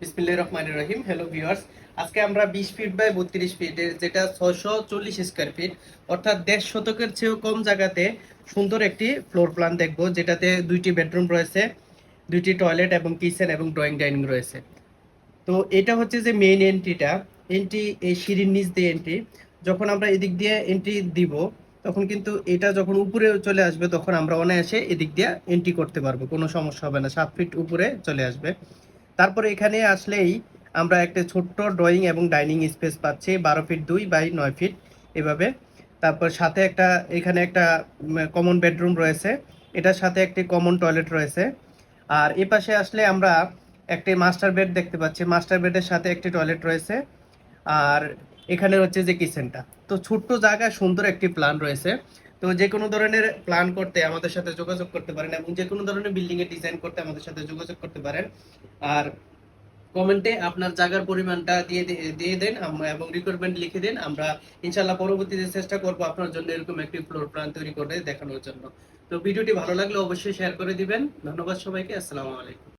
বিসমিল্লাহির রহমানির রহিম। Hello viewers আজকে আমরা বিশ ফিট বাই বত্রিশ ফিটের যেটা ছয়শো চল্লিশ স্কোয়ার ফিট অর্থাৎ দেড় শতকের চেয়েও কম জায়গাতে সুন্দর একটি ফ্লোর প্ল্যান দেখব, যেটাতে দুইটি বেডরুম রয়েছে, দুইটি টয়লেট এবং কিচেন এবং ড্রয়িং ডাইনিং রয়েছে। তো এটা হচ্ছে যে মেইন এন্ট্রিটা এন্ট্রি এই সিঁড়ির নিচ দিয়ে এন্ট্রি যখন আমরা এদিক দিয়ে এন্ট্রি দিব, তখন কিন্তু এটা যখন উপরে চলে আসবে, তখন আমরা অনায়াসে এদিক দিয়ে এন্ট্রি করতে পারব, কোনো সমস্যা হবে না, সাত ফিট উপরে চলে আসবে। তারপরে এখানে আসলেই আমরা একটা ছোট্ট ড্রয়িং এবং ডাইনিং স্পেস পাচ্ছি, বারো ফিট দুই বাই নয় ফিট এভাবে। তারপর সাথে একটা, এখানে একটা কমন বেডরুম রয়েছে। এটার সাথে একটি কমন টয়লেট রয়েছে। আর এ পাশে আসলে আমরা একটি মাস্টার বেড দেখতে পাচ্ছি। মাস্টার বেডের সাথে একটি টয়লেট রয়েছে। আর এখানে হচ্ছে যে কিচেনটা তো ছোট্ট জায়গায় সুন্দর একটি প্ল্যান রয়েছে। তো যে কোনো ধরনের প্ল্যান করতে আমাদের সাথে যোগাযোগ করতে পারেন এবং যে কোনো ধরনের বিল্ডিং এর ডিজাইন করতে আমাদের সাথে যোগাযোগ করতে পারেন। আর কমেন্টে আপনার জায়গার পরিমাণটা দিয়ে দিয়ে দেন এবং রিকোয়ারমেন্ট লিখে দিন। আমরা ইনশাল্লাহ পরবর্তীতে চেষ্টা করব আপনার জন্য এরকম একটি ফ্লোর প্ল্যান তৈরি করে দেখানোর জন্য। তো ভিডিওটি ভালো লাগলে অবশ্যই শেয়ার করে দিবেন। ধন্যবাদ সবাইকে। আসসালামু আলাইকুম।